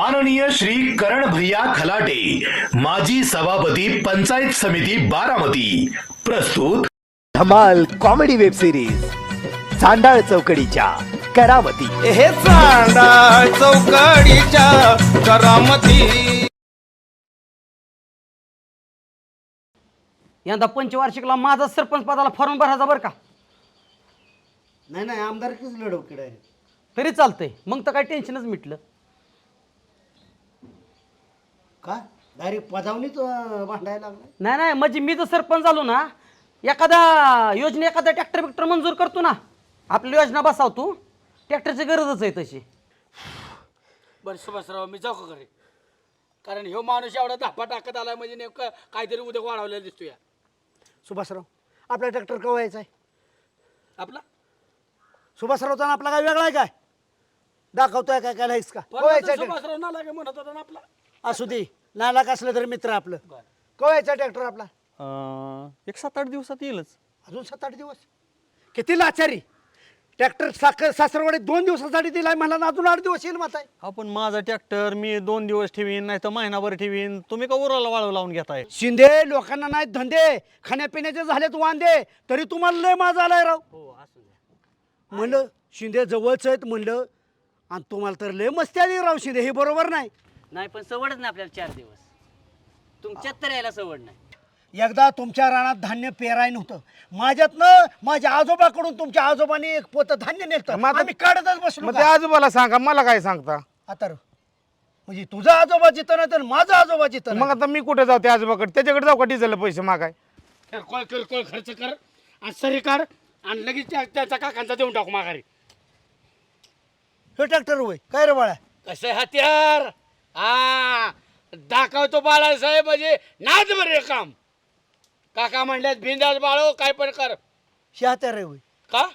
माननीय श्री करण भैया खलाटे माजी सभापती पंचायत समिती बारामती. प्रस्तुत धमाल कॉमेडी वेब सिरीज चांडाळ चौकडीच्या करावती हे चांडा चौकडीच्या करामती. यंदा पंचवार्षिकला माझा सरपंच पदाला फॉर्म भरायचा बरं का? नाही नाही आमदारकीच लढव की डायरेक्ट तरी चालतंय. मग तर काही टेन्शनच मिटलं. का डायरेक्ट पदावणीच अं, भांडायला लागलाय? नाही नाही म्हणजे मी जर सरपंच झालो ना एखादा योजने एखादा ट्रॅक्टर बिक्टर मंजूर करतो ना आपली योजना बसावतो ट्रॅक्टरची गरजच आहे तशी. बरं सुभाषराव मी जाऊ का घरी? कारण ह्यो माणूस एवढा धापा टाकत आलाय म्हणजे नेमकं काहीतरी उद्या वाढवलेला दिसतो या सुभाषराव आपला ट्रॅक्टर केव्हा यायचा आहे? आपला? सुभाषरावचा आणि आपला काय वेगळा आहे काय? दाखवतोय काय काय नाहीस का? केव्हा यायचा ट्रॅक्टर सुभाषराव ना लागे म्हणत होता ना आपला. असू दे. नालाक असलं तरी मित्र आपलं. केव्हा यायचा ट्रॅक्टर आपला? एक सात आठ दिवसात येईलच. अजून सात आठ दिवस? किती लाचारी. ट्रॅक्टर साखर सासरवाडीत दोन दिवसासाठी दिलाय मला ना अजून आठ दिवस येईल माताय आपण माझा ट्रॅक्टर मी दोन दिवस ठेवीन नाही तर महिनाभर ठेवीन. तुम्ही का उराला वाळू लावून घेताय? शिंदे लोकांना नाही धंदे. खाण्यापिण्याचे झालेत वांदे. तरी तुम्हाला लय माझा आलाय राव. म्हणलं शिंदे जवळच आहेत म्हणलं आणि तुम्हाला तर लय मस्ती आली राव शिंदे. हे बरोबर नाही. नाही पण सवडच नाही आपल्याला चार दिवस. तुमच्यात तर यायला सवड नाही. एकदा तुमच्या रानात धान्य पेराय नव्हतं. माझ्यातनं माझ्या आजोबाकडून तुमच्या आजोबाने एक पोत धान्य नेलं आम्ही काढतच बसलो मग का? ते आजोबाला सांगा मला काय सांगता? आता र. म्हणजे तुझा आजोबा जिथं नाही तर माझा आजोबा जिथं मग आता मी कुठे जाऊ त्या आजोबाकडे? त्याच्याकडे जाऊ का डिझेल पैसे मागाय? किरकोळ किरकोळ खर्च कर. आणि सरी काढ आणि लगेच त्या- त्याच्या काकांचा देऊन टाकू माघारी. हे ट्रॅक्टर होय. काय रे बाळा? कसं हत्यार? हा दाखवतो बाळासाहेब म्हणजे नाच बरे काम. काका म्हणल्यात बिंदास बाळो काय पण कर. हे हत्यार रे होय. का?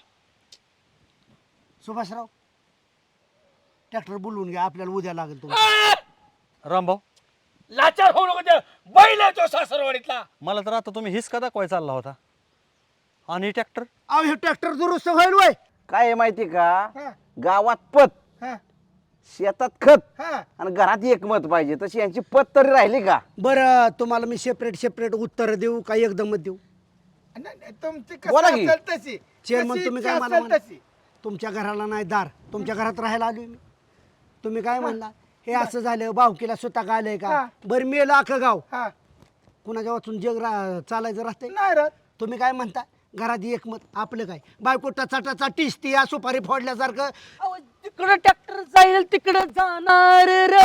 सुभाषराव ट्रॅक्टर बोलवून घ्या आपल्याला उद्या लागेल आ! रामभाऊ. लाचार होऊ नको ते. बैल आहे तो सासरवाडीतला. मला तर आता तुम्ही हिसका दाखवाय चालला होता. आणि ट्रॅक्टर? अहो हे ट्रॅक्टर दुरुस्त होईल वय. काय आहे माहिती का? हा. गावात पत. शेतात खत. हा. आणि घरात एक मत पाहिजे. तशी यांची पत तरी राहिली का? बरं तुम्हाला मी सेपरेट सेपरेट उत्तर देऊ का एकदमच देऊ? बोला की. चेअरमन तुम्ही काय मला म्हणा? तुमच्या घराला नाही दार. तुमच्या घरात राहायला आलोय मी. तुम्ही काय म्हणला? हे असं झालं बावकीला स्वतः आलंय का? बरं मेलं अख्खं गाव. कुणाच्या वाचून जग रा- चालायचं राहते. तुम्ही काय म्हणता? घरात एक मत आपलं काय? बायको टचा टचा टिसती या सुपारी फोडल्यासारखं. तिकडं ट्रॅक्टर जाईल तिकडं जाणार र.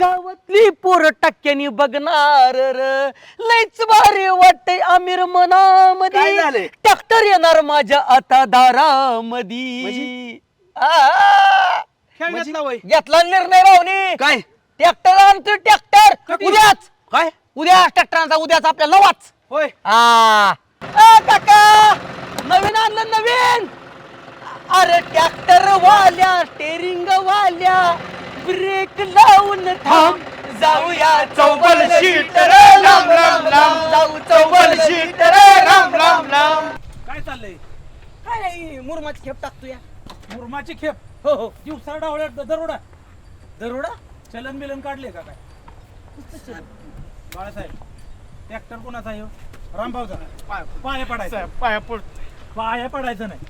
गावातली पोरं टक्क्यानी बघणार र. लयच भारी वाटतंय आमिर काय मनामध्ये झालंय? ट्रॅक्टर येणार माझ्या आता दारामध्ये आ! घेतला निर्णय भाऊनी. काय? ट्रॅक्टर आणतो ट्रॅक्टर. उद्याच. काय? उद्या ट्रॅक्टर आणता उद्याच आपल्या नवाच होय. आ. काका. नवीन आणलं नवीन. अरे ट्रॅक्टर वाल्या वाल्या ब्रेक लावून थांब. जाऊया चौबल शीट रे. लांब लांब लांब जाऊ चौबल शीट रे. लांब लांब लांब काय चाललंय? काय नाही मुरमाची खेप टाकतो या. मुरमाची खेप? हो हो. दिवसा डावळ्यात दरोडा. दरोडा? चलन बिलन काढले का काय? बाळासाहेब ट्रॅक्टर कोणाचा आहे हो? रामभाऊचा. पाया पाया पडायचा. पाया पड पाया पडायचं नाही.